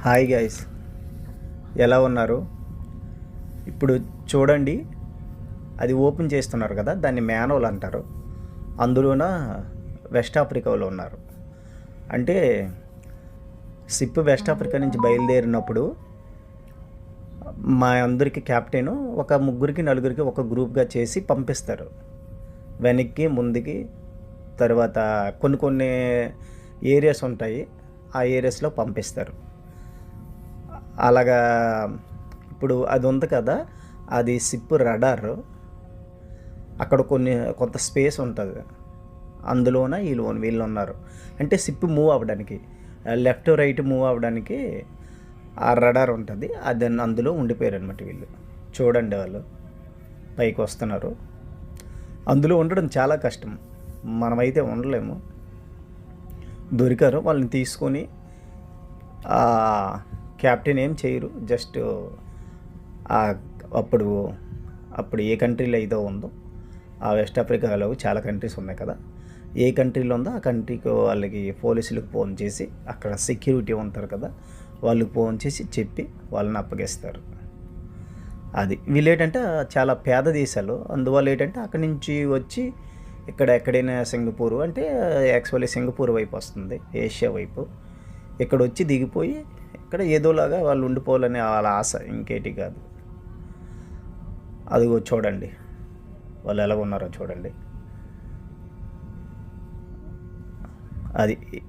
Hi guys. ఎలా ఉన్నారు? ఇప్పుడు చూడండి. అది ఓపెన్ చేస్తున్నారు కదా దాన్ని మ్యానువల్ అంటారు. అందులోన వెస్ట్ ఆఫ్రికాలో ఉన్నారు. అంటే సిప్ వెస్ట్ ఆఫ్రికా నుంచి బయలుదేరినప్పుడు మా అందరికి క్యాప్టెన్ ఒక ముగ్గురికి నలుగురికి ఒక గ్రూప్గా చేసి పంపిస్తారు. వెనక్కి ముందుకి తర్వాత కొన్ని కొన్ని ఏరియాస్ ఉంటాయి. ఆ ఏరియాస్లో పంపిస్తారు. అలాగా ఇప్పుడు అది ఉంది కదా అది సిప్ రడార్. అక్కడ కొన్ని కొంత స్పేస్ ఉంటుంది. అందులోన వీళ్ళు వీళ్ళు ఉన్నారు అంటే సిప్ మూవ్ అవ్వడానికి లెఫ్ట్ రైట్ మూవ్ అవ్వడానికి ఆ రడార్ ఉంటుంది. అది అందులో ఉండిపోయారు అనమాట వీళ్ళు. చూడండి వాళ్ళు. పైకి వస్తున్నారు. అందులో ఉండడం చాలా కష్టం. మనమైతే ఉండలేము. దొరికారు. వాళ్ళని తీసుకొని క్యాప్టెన్ ఏం చేయరు. జస్ట్ అప్పుడు అప్పుడు ఏ కంట్రీలో ఏదో ఉందో ఆ వెస్ట్ ఆఫ్రికాలో చాలా కంట్రీస్ ఉన్నాయి కదా. ఏ కంట్రీలో ఉందో ఆ కంట్రీకి వాళ్ళకి పోలీసులకు ఫోన్ చేసి అక్కడ సెక్యూరిటీ ఉంటారు కదా వాళ్ళకి ఫోన్ చేసి చెప్పి వాళ్ళని అప్పగిస్తారు. అది వీళ్ళు ఏంటంటే చాలా పేద దేశాలు. అందువల్ల ఏంటంటే అక్కడి నుంచి వచ్చి ఇక్కడ ఎక్కడైనా సింగపూర్ అంటే యాక్చువల్లీ సింగపూర్ వైపు వస్తుంది ఏషియా వైపు. ఇక్కడ వచ్చి దిగిపోయి ఇక్కడ ఏదోలాగా వాళ్ళు ఉండిపోవాలనే వాళ్ళ ఆశ ఇంకేటి కాదు. అదిగో చూడండి. వాళ్ళు ఎలా ఉన్నారో చూడండి. అది